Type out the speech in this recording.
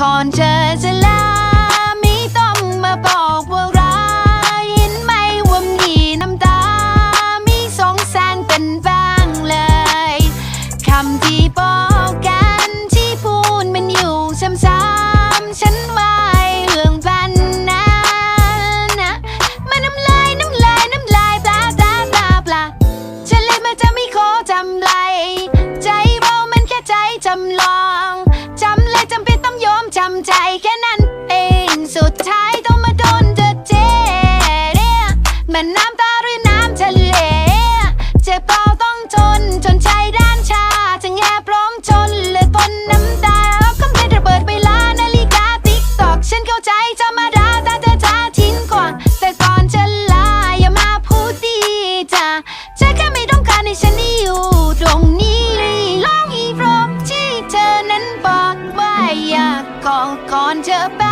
ก่อนเธอจะลาไม่ต้องมาบอกว่ารักเห็นไหมว่ามีน้ำตา มีสงแสนเป็นบ้างเลยคำที่บอกกันที่พูดมันอยู่ซ้ำๆฉันว่าไอ้เรื่องพันนั้นนะมันน้ำลายน้ำลายน้ำลายปลาปลาปลาปลาฉันเลยมาจะไม่ขอจำไร จำใจแค่นั้นเอง สุดท้ายต้องมาโดนเธอเจเนี่ยมันน้ำตา ก่อนเธอไป